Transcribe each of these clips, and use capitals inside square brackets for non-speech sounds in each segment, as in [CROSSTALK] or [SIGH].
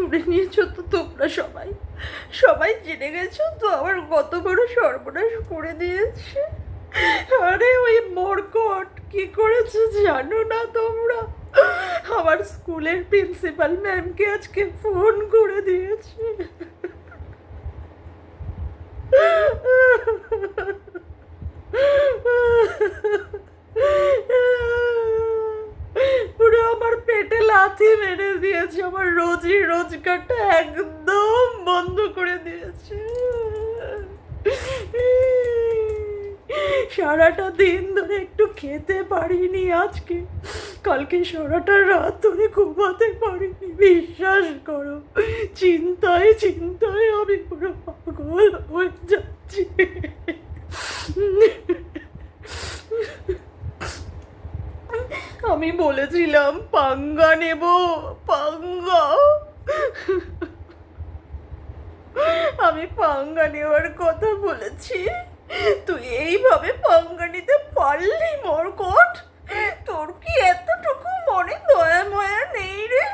শুনে নিয়েছো তো তোমরা সবাই? সবাই জেনে গেছো তো আমার কত বড় সর্বনাশ করে দিয়েছে? আরে ওই মরকট, কি করেছে জানো না তোমরা? আমার স্কুলের প্রিন্সিপাল ম্যামকে আজকে ফোন করে দিয়েছে। পুরো আমার পেটে লাথি মেরে দিয়েছে, আমার রোজি রোজগারটা একদম বন্ধ করে দিয়েছে। সারাটা দিন ধরে একটু খেতে পারিনি আজকে। কালকে সারাটা রাত ধরে ঘুমাতে পারিনি, বিশ্বাস করো। চিন্তায় চিন্তায় আমি পুরো পাগল হয়ে যাচ্ছি। আমি বলেছিলাম, পাঙ্গা নেব, পাঙ্গা। আমি পাঙ্গা নেওয়ার কথা বলেছি। তুই এইভাবে পাঙ্গা নিতে পারলি, মরকট? তোর কি এতটুকু মনে দয়া, ময়া নেই রে?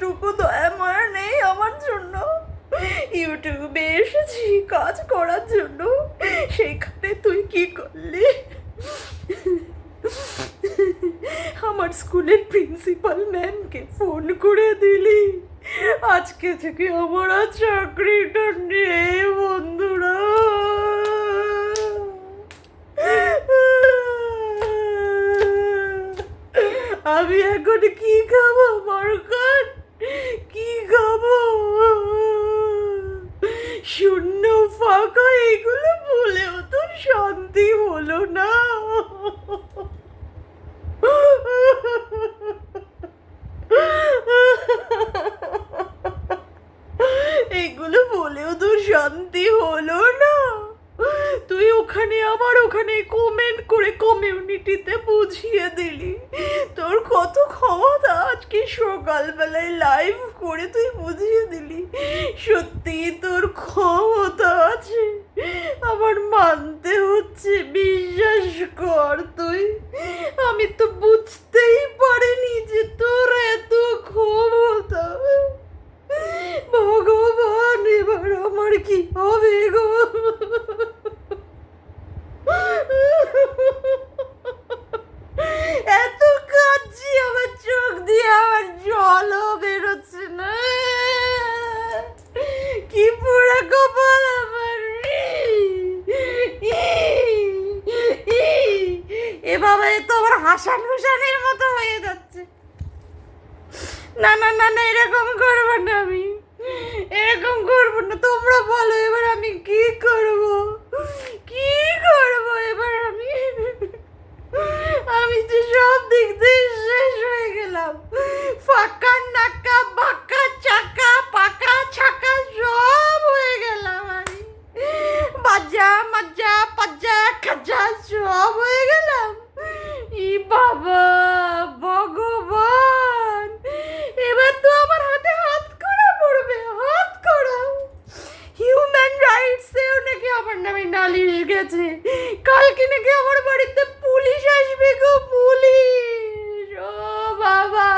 টুকু দয়া, ময়া নেই আমার জন্য। ইউটিউবে এসেছি কাজ করার জন্য। সেখানে তুই কি করলি? আমার স্কুলের প্রিন্সিপাল ম্যামকে ফোন করে দিলি। আজকে থেকে আমার আর চাকরিটা নেই বন্ধুরা। আমি এখন কি খাব মারকান কি খাব? শূন্য ফাঁকা এগুলো শান্তি হলো না। এগুলো বলেও তো শান্তি হলো না। তুই ওখানে আমার ওখানে কমেন্ট করে কমিউনিটিতে বুঝিয়ে দিলি। তোর কত ক্ষমতা আজকে সকালবেলায় লাইভ করে তুই বুঝিয়ে দিলি সত্যি তোর ক্ষমতা আছে আমার মানতে হচ্ছে বিশ্বাস কর তুই আমি তো বুঝতেই পারিনি যে তোর এত ক্ষমতা ভগবান এবার আমার কি হবে গো এত কাঁদছি আমার চোখ দিয়ে আমার জলও বেরোচ্ছে না কি পোড়া কপাল আমার রে। এ বাবা এ তো আমার হাসান হুসানের মতো হয়ে যাচ্ছে না না না না এরকম করব না আমি এরকম করব না তোমরা বলো এবার আমি কি করব কি করব এবার আমি আমি যে সব দিক দিয়ে শেষ হয়ে গেলাম ফাঁকা নাকা বাঁকা চাকা পাকা ছাকা সব হয়ে গেলাম আমি বাজা মাজা পাজা খাজা সব হয়ে গেলাম ই বাবা ভগবান এবার তো আমার হাতে হাত করা পড়বে হাত করা হিউম্যান রাইটসেও নাকি আমার নামে নালিশ গেছে কালকে নাকি আমার বাড়িতে পুলিশ আসবে গো পুলিশ ও বাবা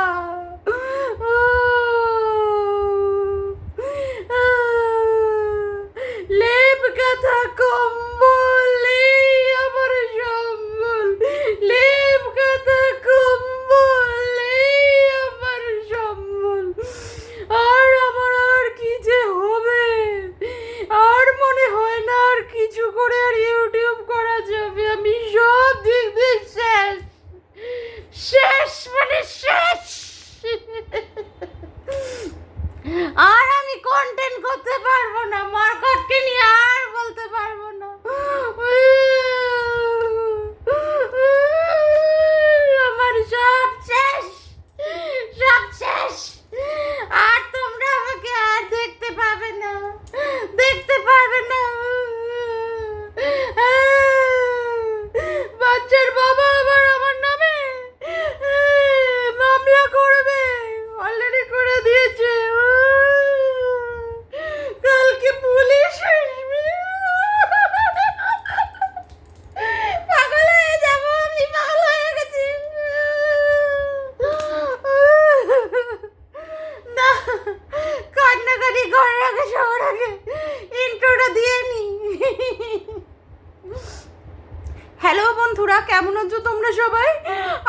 কেমন আছো তোমরা সবাই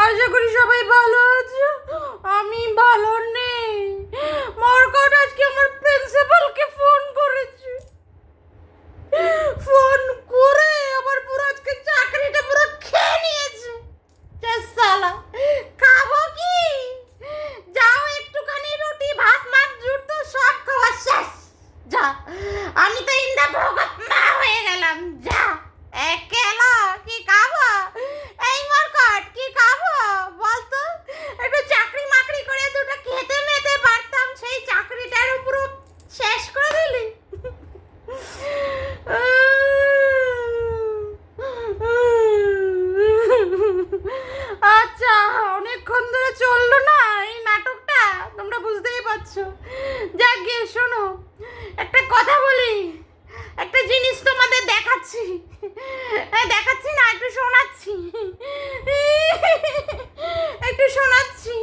আশা করি সবাই ভালো আছো। আমি ভালো নেই। মরকট আজকে আমার প্রিন্সিপালকে ফোন করেছি। ফোন করে আবার পুরো আজকে চাকরিটা পুরো খেয়ে নিয়েছে। সালা খাব কি যাও একটুখানি রুটি ভাত মাছ জুট তো সব খাওয়া শেষ যা আমি তো ইন্দা ভগত মা হয়ে গেলাম যা একেলা কি খাব এই মরকট কি খাব বলতো একটু চাকরি মাকরি করে দুটো খেতে মেতে পারতাম সেই চাকরিটার উপর শেষ করে দিলি আচ্ছা অনেকক্ষণ ধরে চলল না এই নাটকটা তোমরা বুঝতেই পারছ যাক গিয়ে শোনো একটা কথা বলি একটা জিনিস তোমাদের দেখাচ্ছি হ্যাঁ দেখাচ্ছি না একটু শোনাচ্ছি একটু শোনাচ্ছি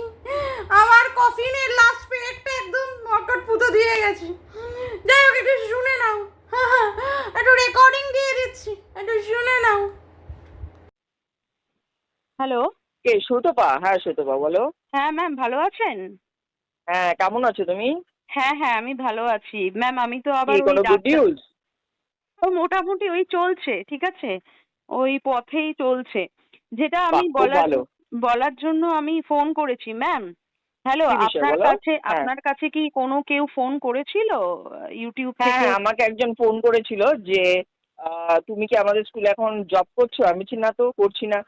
আমার কফিনের লাস্ট পেরেকটা একদম মটকট পুতো দিয়ে গেছে যাই হোক একটু শুনে নাও একটু রেকর্ডিং দিয়ে দিচ্ছি একটু শুনে নাও হ্যালো কে সুতপা? হ্যাঁ সুতপা বলো। হ্যাঁ ম্যাম ভালো আছেন? হ্যাঁ কেমন আছো তুমি? হ্যাঁ হ্যাঁ আমি ভালো আছি। ম্যাম আমি তো আবার ওই কোনো গুড ডাক্তার- নিউজ ও মোটামুটি ওই চলছে ঠিক আছে? ওই পথেই চলছে। যেটা আমি বলার। বলার জন্য আমি ফোন করেছি ম্যাম হ্যালো আপনার? কাছে হ্যাঁ। আপনার কাছে কি কোনো কেউ ফোন করেছিল ইউটিউব হ্যাঁ থেকে? আমাকে একজন ফোন করেছিল যে তুমি কি আমাদের স্কুলে এখন জব করছ? আমি বলছি না তো করছি না।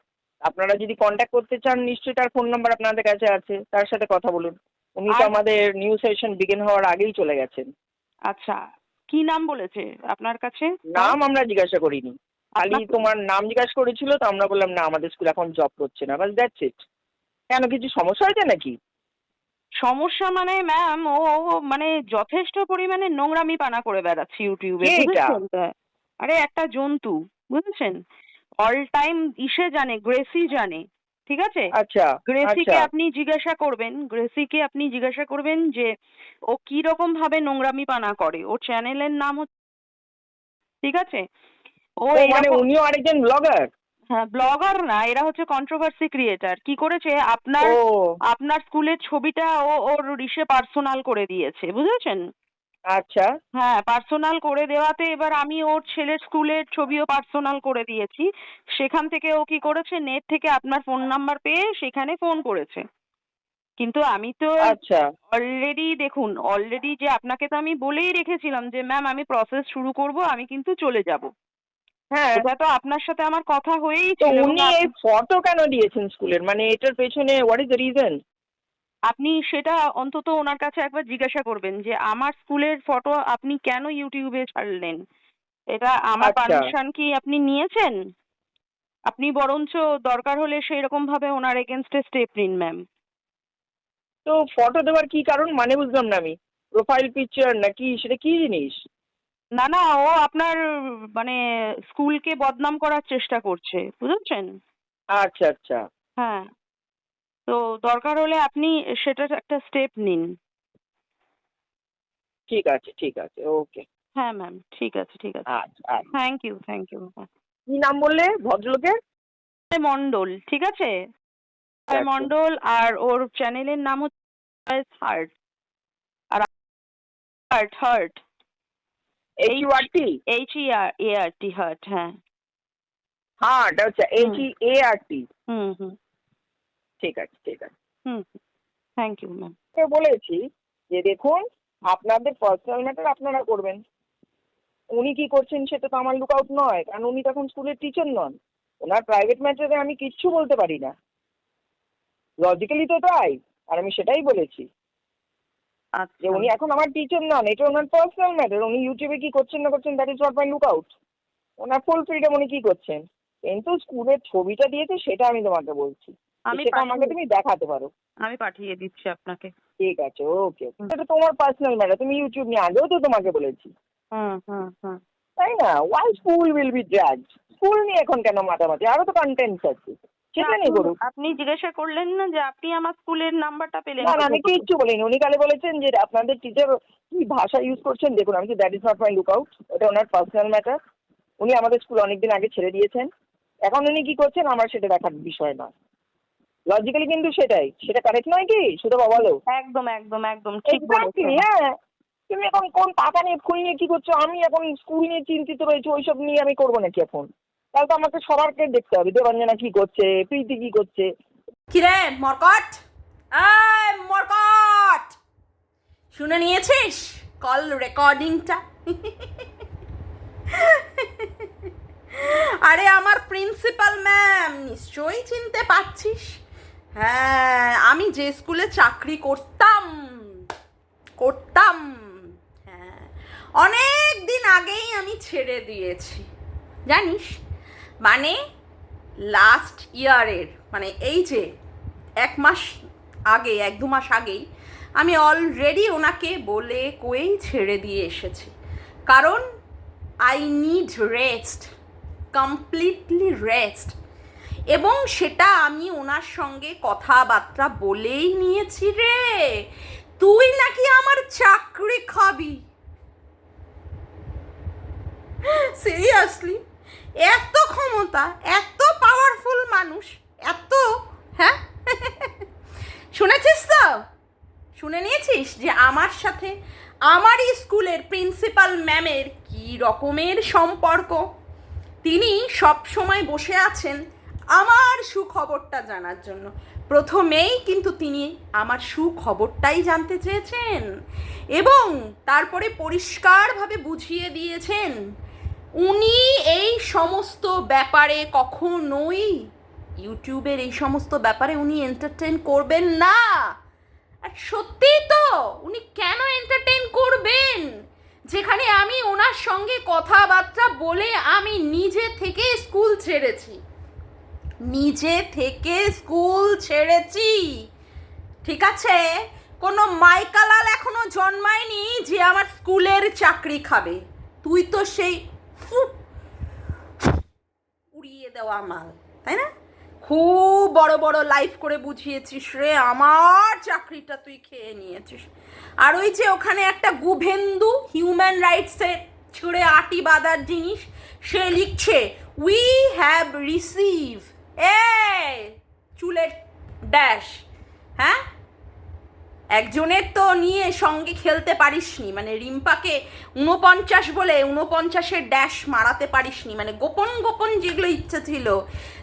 আপনারা যদি কন্ট্যাক্ট করতে চান নিশ্চয়ই তার ফোন নাম্বার আপনাদের কাছে আছে। তার সাথে কথা বলুন। উনি তো আর- আমাদের নিউ সেশন বিগিন হওয়ার আগেই চলে গেছেন। আচ্ছা কি নাম বলেছে আপনার কাছে? নাম আমরা জিজ্ঞাসা করিনি। খালি আপনার- তোমার নাম জিজ্ঞাসা করেছিল তো আমরা বললাম না আমাদের স্কুল এখন জব করছে না। বাস দ্যাটস ইট কেন কিছু সমস্যা হয়েছে নাকি? সমস্যা মানে ম্যাম ও ও মানে যথেষ্ট পরিমাণে নোংরামি পানা করে বেড়াচ্ছে ইউটিউবে। কে এটা? বুঝেছেন তো? আরে একটা জন্তু বুঝেছেন? অল টাইম ইসে জানে গ্রেসি জানে ঠিক আছে? আচ্ছা গ্রেসিকে আচ্ছা। আপনি জিজ্ঞাসা করবেন গ্রেসিকে আপনি জিজ্ঞাসা করবেন যে ও কি রকম ভাবে নোংরামি পানা করে ওর চ্যানেলের নাম হচ্ছে ঠিক আছে? ও মানে উনিও আরেকজন ব্লগার হ্যাঁ ব্লগার না এরা হচ্ছে কন্ট্রোভার্সি ক্রিয়েটার কি করেছে? আপনার আপনার স্কুলের ছবিটা ও ওর রিসে পার্সোনাল করে দিয়েছে বুঝেছেন? আচ্ছা। হ্যাঁ পার্সোনাল করে দেওয়াতে এবার আমি ওর ছেলের স্কুলের ছবিও পার্সোনাল করে দিয়েছি। সেখান থেকে ও কি করেছে? নেট থেকে আপনার ফোন নাম্বার পেয়ে সেখানে ফোন করেছে। কিন্তু আমি তো আচ্ছা। অলরেডি দেখুন অলরেডি যে আপনাকে তো আমি বলেই রেখেছিলাম যে ম্যাম আমি প্রসেস শুরু করব আমি কিন্তু চলে যাব। হ্যাঁ। এটা তো আপনার সাথে আমার কথা হয়েই ছিল। উনি এই ফটো কেন দিয়েছেন স্কুলের মানে এটার পেছনে হোয়াট ইজ দ্য রিজন আপনি সেটা অন্তত ওনার কাছে একবার জিজ্ঞাসা করবেন যে আমার স্কুলের ফটো আপনি কেন ইউটিউবে ছাড়লেন? এটা আমার আচ্ছা। পারমিশন কি আপনি নিয়েছেন? আপনি বরঞ্চ দরকার হলে সেই রকম ভাবে ওনার এগেনস্টে স্টেপ নিন ম্যাম তো ফটো দেওয়ার কি কারণ? মানে বুঝলাম না আমি। প্রোফাইল পিকচার নাকি সেটা কি জিনিস? না না ও আপনার মানে স্কুলকে বদনাম করার চেষ্টা করছে বুঝেছেন? আচ্ছা আচ্ছা। হ্যাঁ। তো দরকার হলে আপনি সেটার একটা স্টেপ নিন। ঠিক আছে ঠিক আছে ওকে হ্যাঁ ম্যাম ঠিক আছে ঠিক আছে। আচ্ছা থ্যাংক ইউ থ্যাংক ইউ কি নাম বললে ভদ্রলোকের? মন্ডল ঠিক আছে? আচ্ছা। মন্ডল আর ওর চ্যানেলের নাম হচ্ছে heart R heart heart H U R T H E R A R T heart হ্যাঁ। হ্যাঁ আচ্ছা এইচ ই এ আর টি হুম হুম। ঠিক আছে ঠিক আছে। হুম থ্যাংক ইউ ম্যাম বলেছি যে দেখুন আপনাদের পার্সোনাল ম্যাটার আপনারা করবেন। উনি কি করছেন সেটা তো আমার লুক আউট নয় কারণ উনি তখন স্কুলের টিচার নন। ওনার প্রাইভেট ম্যাটারে আমি কিচ্ছু বলতে পারি না। লজিক্যালি তো তাই আর আমি সেটাই বলেছি। যে আচ্ছা উনি এখন আমার টিচার নন এটা ওনার পার্সোনাল ম্যাটার উনি ইউটিউবে কি করছেন না করছেন that is not my lookout owner full freedom উনি কি করছেন? কিন্তু স্কুলের ছবিটা দিয়েছে সেটা আমি তোমাকে বলছি। আমি সেটা আমাকে তুমি দেখাতে পারো। আমি পাঠিয়ে দিচ্ছি আপনাকে। ঠিক আছে ওকে এটা তোমার পার্সোনাল ম্যাটার তুমি ইউটিউব নিয়ে আগেও তো তোমাকে বলেছি। হুম হুম হুম। তাই না? ওয়াই স্কুল উইল বি জাজ স্কুল নিয়ে এখন কেন মাতামাতি? আরও তো কন্টেন্টস আছে। সেটা নিয়ে আপনি- জিজ্ঞাসা করলেন না যে আপনি আমার স্কুলের নাম্বারটা পেলেন না না আমি কিচ্ছু বলিনি। উনি কালে বলেছেন যে আপনাদের টিচার কি ভাষা ইউজ করছেন? দেখুন আমি that is not my lookout ওটা ওনার পার্সোনাল ম্যাটার উনি আমাদের স্কুল অনেকদিন আগে ছেড়ে দিয়েছেন। এখন উনি কি করছেন? আমার সেটা দেখার বিষয় না লজিক্যালি কিন্তু সেটাই। সেটা কারেক্ট নয় কি? শুধু বলো। একদম একদম একদম ঠিক বলেছেন হ্যাঁ। তুমি এখন কোন টাকা নিয়ে ফুল নিয়ে কি করছ? আমি এখন স্কুল নিয়ে চিন্তিত রয়েছি ওইসব নিয়ে আমি করব নাকি এখন? তাহলে তো আমাকে সবারকে দেখতে হবে। দেবাঞ্জনা কি করছে? প্রীতি কি করছে? কিরে মরকট? এই মরকট! শুনে নিয়েছিস? কল রেকর্ডিংটা আরে আমার প্রিন্সিপাল ম্যাম নিশ্চয়ই চিনতে পারছিস? হ্যাঁ আমি যে স্কুলে চাকরি করতাম করতাম। হ্যাঁ অনেক দিন আগেই আমি ছেড়ে দিয়েছি। জানিস? মানে লাস্ট ইয়ারের মানে এই যে এক মাস আগে, এক দু মাস আগেই আমি অলরেডি ওনাকে বলে কয়েই ছেড়ে দিয়ে এসেছি। কারণ I need rest completely rest এবং সেটা আমি ওনার সঙ্গে কথাবার্তা বলেই নিয়েছি রে। তুই নাকি আমার চাকরি খাবি। সিরিয়াসলি এত ক্ষমতা, এত পাওয়ারফুল মানুষ, এত হ্যাঁ? শুনেছিস তো? শুনে নিয়েছিস যে আমার সাথে আমারই স্কুলের প্রিন্সিপাল ম্যামের কি রকমের সম্পর্ক? তিনি সব সময় বসে আছেন আমার সুখবরটা জানার জন্য। প্রথমেই কিন্তু তিনি আমার সুখবরটাই জানতে চেয়েছেন এবং তারপরে পরিষ্কারভাবে বুঝিয়ে দিয়েছেন, উনি এই সমস্ত ব্যাপারে কখনোই ইউটিউবের এই সমস্ত ব্যাপারে উনি এন্টারটেন করবেন না। আর সত্যিই তো, উনি কেন এন্টারটেন করবেন? যেখানে আমি ওনার সঙ্গে কথাবার্তা বলে আমি নিজে থেকে স্কুল ছেড়েছি। নিজে থেকে স্কুল ছেড়েছি। ঠিক আছে? কোনো মাইকালাল এখনও জন্মায়নি যে আমার স্কুলের চাকরি খাবে। তুই তো সেই উড়িয়ে দেওয়া মাল, তাই না? খুব বড় বড় লাইফ করে বুঝিয়েছিস রে, আমার চাকরিটা তুই খেয়ে নিয়েছিস। আর ওই যে ওখানে একটা গুভেন্দু হিউম্যান রাইটসের ছুঁড়ে আটি বাঁধার জিনিস, সে লিখছে উই হ্যাভ রিসিভ এ চুলের ড্যাশ হ্যাঁ? একজনের তো নিয়ে সঙ্গে খেলতে পারিসনি মানে রিম্পাকে উনপঞ্চাশ বলে উনপঞ্চাশের ড্যাশ মারাতে পারিসনি মানে গোপন গোপন যেগুলো ইচ্ছে ছিল,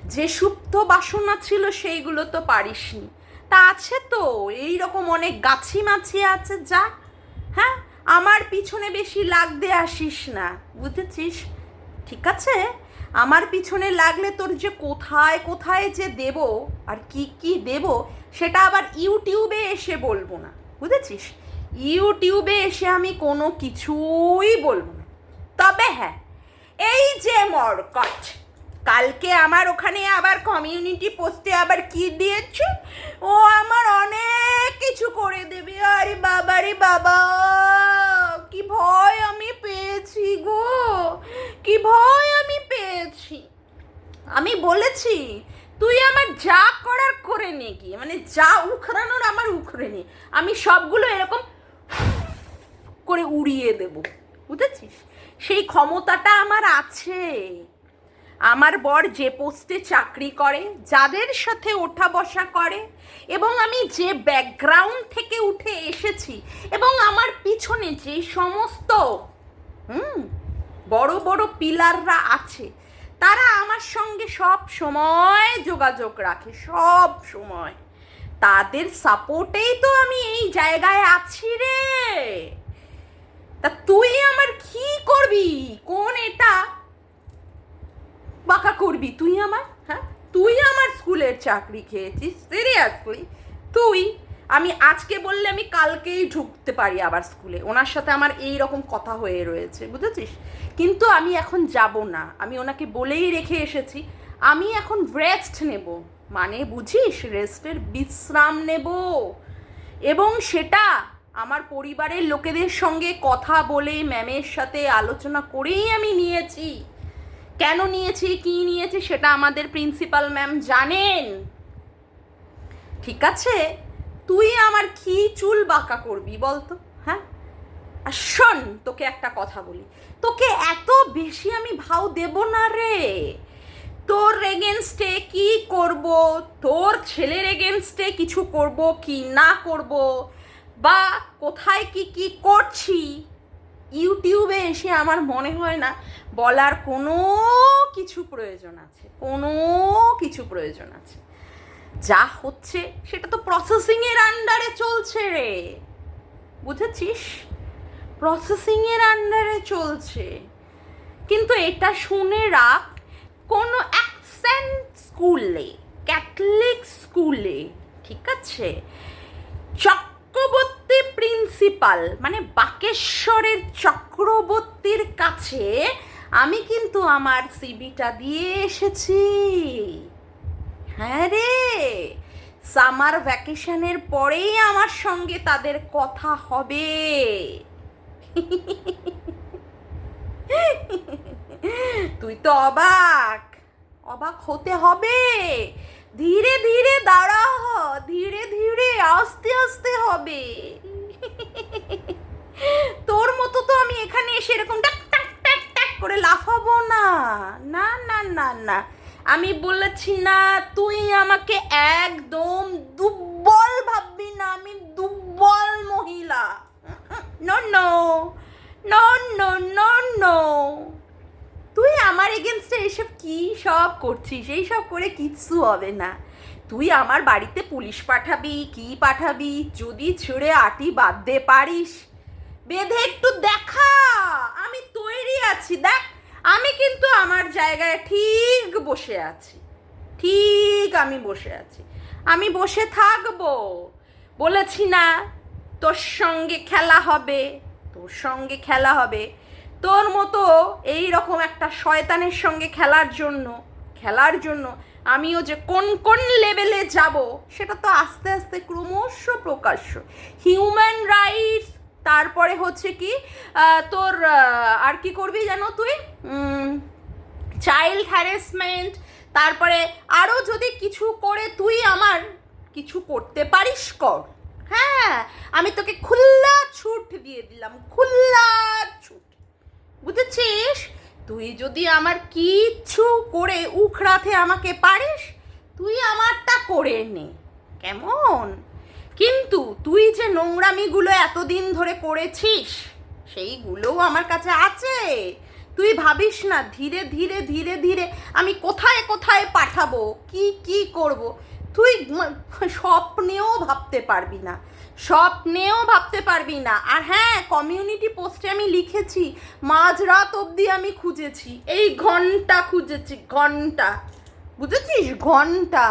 যে সুপ্ত বাসনা ছিল সেইগুলো তো পারিসনি। তা আছে তো এই রকম অনেক গাছি মাছি আছে যা হ্যাঁ? আমার পিছনে বেশি লাগতে আসিস না, বুঝেছিস? ঠিক আছে? আমার পিছনে লাগলে তোর যে কোথায় কোথায় যে দেব আর কি কি দেব, সেটা আবার ইউটিউবে এসে বলব না, বুঝেছিস? ইউটিউবে এসে আমি কোনো কিছুই বলব না। তবে হ্যাঁ এই যে মরকট কালকে আমার ওখানে আবার কমিউনিটি পোস্টে আবার কি দিয়েছে? ও আমার অনেক কিছু করে দেবে। আরে বাবা রে বাবা! কি ভয় আমি পেয়েছি গো! কি ভয় আমি পেয়েছি! আমি বলেছি, তুই আমার যা করার করে নে কি মানে যা উখড়ানোর আমার উখড়ে নে। আমি সবগুলো এরকম করে উড়িয়ে দেব। বুঝেছিস? সেই ক্ষমতাটা আমার আছে। আমার বর যে পোস্টে চাকরি করে, যাদের সাথে ওঠা বসা করে, এবং আমি যে ব্যাকগ্রাউন্ড থেকে উঠে এসেছি, এবং আমার পিছনে যে সমস্ত, হুম, বড় বড় পিলাররা আছে, তারা আমার সঙ্গে সব সময় যোগাযোগ রাখে, সব সময়। তাদের সাপোর্টেই তো আমি এই জায়গায় আছি রে তা তুই আমার কি করবি কোন এটা বাঁকা করবি? তুই আমার হ্যাঁ? তুই আমার স্কুলের চাকরি খেয়েছিস সিরিয়াসলি তুই? আমি আজকে বললে আমি কালকেই ঢুকতে পারি আবার স্কুলে। ওনার সাথে আমার এই রকম কথা হয়ে রয়েছে, বুঝেছিস? কিন্তু আমি এখন যাব না। আমি ওনাকে বলেই রেখে এসেছি। আমি এখন রেস্ট নেব। মানে বুঝিস? রেস্টের বিশ্রাম নেব। এবং সেটা আমার পরিবারের লোকেদের সঙ্গে কথা বলে ম্যামের সাথে আলোচনা করেই আমি নিয়েছি। কেন নিয়েছি, কি নিয়েছি সেটা আমাদের প্রিন্সিপাল ম্যাম জানেন। ঠিক আছে? তুই আমার কি চুল বাঁকা করবি বলতো হ্যাঁ? আর শোন, তোকে একটা কথা বলি। তোকে এত বেশি আমি ভাও দেব না রে। তোর এগেনস্টে কি করব? তোর ছেলের এগেনস্টে কিছু করব কি না করব? বা কোথায় কি কি করছি? ইউটিউবে এসে আমার মনে হয় না বলার কোনো কিছু প্রয়োজন আছে, কোনো কিছু প্রয়োজন আছে। যা হচ্ছে সেটা তো প্রসেসিংয়ের আন্ডারে চলছে রে। বুঝেছিস? প্রসেসিংয়ের আন্ডারে চলছে। কিন্তু এটা শুনে রাখ, কোনো অ্যাকসেন্ট স্কুলে ক্যাথলিক স্কুলে ঠিক আছে? চক্রবর্তী প্রিন্সিপাল মানে বাকেশ্বরের চক্রবর্তীর কাছে আমি কিন্তু আমার সিবিটা দিয়ে এসেছি। হ্যাঁ রে, সামার ভ্যাকেশনের পরেই আমার সঙ্গে তাদের কথা হবে। তুই তো অবাক অবাক হতে হবে। ধীরে ধীরে দাঁড়া ধীরে ধীরে আস্তে আস্তে হবে তোর মতো তো আমি এখানে এসে এরকম টাক টাক টাক টাক করে লাফাবো না না না। আমি বলেছি, না, তুই আমাকে একদম দুর্বল ভাববি না, আমি দুর্বল মহিলা। তুই আমার এগেনস্টে এসব কি সব করছিস? এই সব করে কিচ্ছু হবে না। তুই আমার বাড়িতে পুলিশ পাঠাবি, কি পাঠাবি? যদি ছেড়ে আটি বাঁধতে পারিস, বেঁধে একটু দেখা। আমি তৈরি আছি, দেখ। আমি কিন্তু আমার জায়গায় ঠিক বসে আছি। ঠিক আমি বসে আছি। আমি বসে থাকব। বলেছি না, তোর সঙ্গে খেলা হবে, তোর সঙ্গে খেলা হবে। তোর মতো এই রকম একটা শয়তানের সঙ্গে খেলার জন্য খেলার জন্য আমিও যে কোন কোন লেভেলে যাব, সেটা তো আস্তে আস্তে ক্রমশ প্রকাশ্য। হিউম্যান রাইটস তারপরে হচ্ছে কি তোর আর কি করবি জানো তুই? চাইল্ড হ্যারাসমেন্ট তারপরে আরও যদি কিছু করে তুই আমার, কিছু করতে পারিস কর। হ্যাঁ আমি তোকে খুল্লা ছুট দিয়ে দিলাম, খুল্লা ছুট। বুঝেছিস? তুই যদি আমার কিচ্ছু করে উখড়াতে আমাকে পারিস, তুই আমারটা করে নে। কেমন? কিন্তু তুই যে নোংরামিগুলো এতদিন ধরে করেছিস, সেইগুলোও আমার কাছে আছে। তুই ভাবিস না, ধীরে ধীরে ধীরে ধীরে আমি কোথায় কোথায় পাঠাবো, কি কি করব? তুই স্বপ্নেও ভাবতে পারবি না, স্বপ্নেও ভাবতে পারবি না। আর হ্যাঁ কমিউনিটি পোস্টে আমি লিখেছি, মাঝরাত অবধি আমি খুঁজেছি, এই ঘণ্টা খুঁজেছি, ঘণ্টা। বুঝেছিস? ঘণ্টা।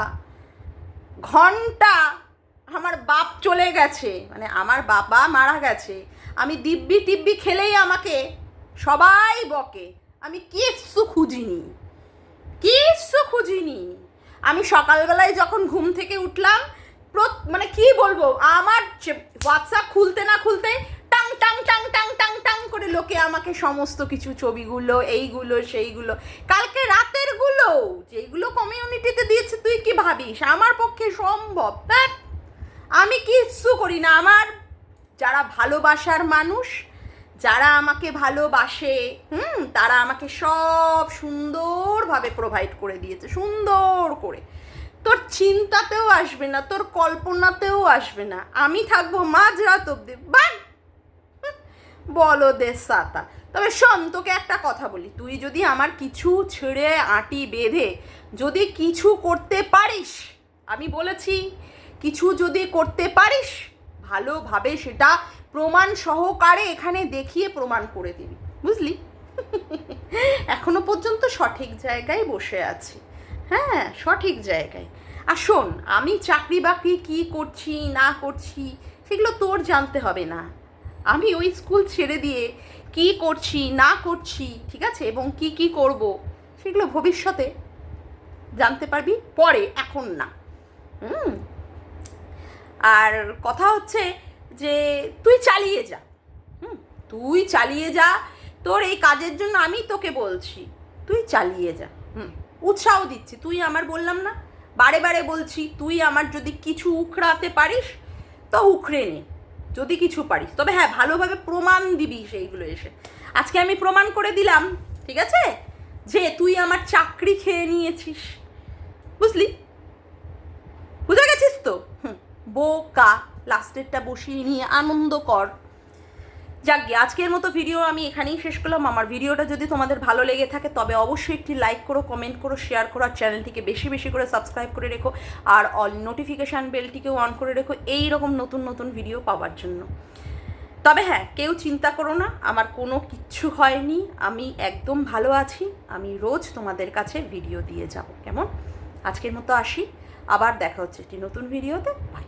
ঘণ্টা। আমার বাপ চলে গেছে মানে আমার বাবা মারা গেছে, আমি দিব্যি টিব্বি খেলেই আমাকে সবাই বকে। আমি কিচ্ছু খুঁজিনি কিচ্ছু খুঁজিনি। আমি সকালবেলায় যখন ঘুম থেকে উঠলাম মানে কি বলব, আমার হোয়াটসঅ্যাপ খুলতে না খুলতে টাং টাং টাং টাং টাং টাং করে লোকে আমাকে সমস্ত কিছু, ছবিগুলো, এইগুলো, সেইগুলো, কালকে রাতেরগুলো যেগুলো কমিউনিটিতে দিয়েছে, তুই কি ভাবিস? আমার পক্ষে সম্ভব আমি কিচ্ছু করি না। আমার যারা ভালোবাসার মানুষ, যারা আমাকে ভালোবাসে, হুম, তারা আমাকে সব সুন্দরভাবে প্রোভাইড করে দিয়েছে, সুন্দর করে। তোর চিন্তাতেও আসবে না, তোর কল্পনাতেও আসবে না। আমি থাকব মাঝরাত অব্দি বান বলো দে সাতা তবে শোন, তোকে একটা কথা বলি। তুই যদি আমার কিছু ছেড়ে আটি বেঁধে যদি কিছু করতে পারিস, আমি বলেছি কিছু যদি করতে পারিস, ভালোভাবে সেটা প্রমাণ সহকারে এখানে দেখিয়ে প্রমাণ করে দিবি, বুঝলি? [LAUGHS] এখনও পর্যন্ত সঠিক জায়গায় বসে আছি। হ্যাঁ সঠিক জায়গায়। আর শোন, আমি চাকরি বাকরি কী করছি, না করছি, সেগুলো তোর জানতে হবে না। আমি ওই স্কুল ছেড়ে দিয়ে কি করছি, না করছি, ঠিক আছে? এবং কি কি করব, সেগুলো ভবিষ্যতে জানতে পারবি, পরে, এখন না। হুম? আর কথা হচ্ছে যে তুই চালিয়ে যা। হুম, তুই চালিয়ে যা। তোর এই কাজের জন্য আমি তোকে বলছি, তুই চালিয়ে যা। হুম, উৎসাহ দিচ্ছি। তুই আমার বললাম না, বারে বারে বলছি, তুই আমার যদি কিছু উখড়াতে পারিস, তো উখড়ে নে। যদি কিছু পারিস। তবে হ্যাঁ ভালোভাবে প্রমাণ দিবি সেইগুলো এসে। আজকে আমি প্রমাণ করে দিলাম, ঠিক আছে? যে তুই আমার চাকরি খেয়ে নিয়েছিস। বুঝলি? বোকা লাস্টেরটা বসিয়ে নিয়ে আনন্দ কর। যাক গে, আজকের মতো ভিডিও আমি এখানেই শেষ করলাম। আমার ভিডিওটা যদি তোমাদের ভালো লেগে থাকে তবে অবশ্যই একটি লাইক করো কমেন্ট করো শেয়ার করো আর চ্যানেলটিকে বেশি বেশি করে সাবস্ক্রাইব করে রেখো আর অল নোটিফিকেশান বেলটিকেও অন করে রেখো এই রকম নতুন নতুন ভিডিও পাওয়ার জন্য। তবে হ্যাঁ কেউ চিন্তা করো না আমার কোনো কিচ্ছু হয়নি। আমি একদম ভালো আছি। আমি রোজ তোমাদের কাছে ভিডিও দিয়ে যাব। কেমন? আজকের মতো আসি। আবার দেখা হচ্ছে একটি নতুন ভিডিওতে বাই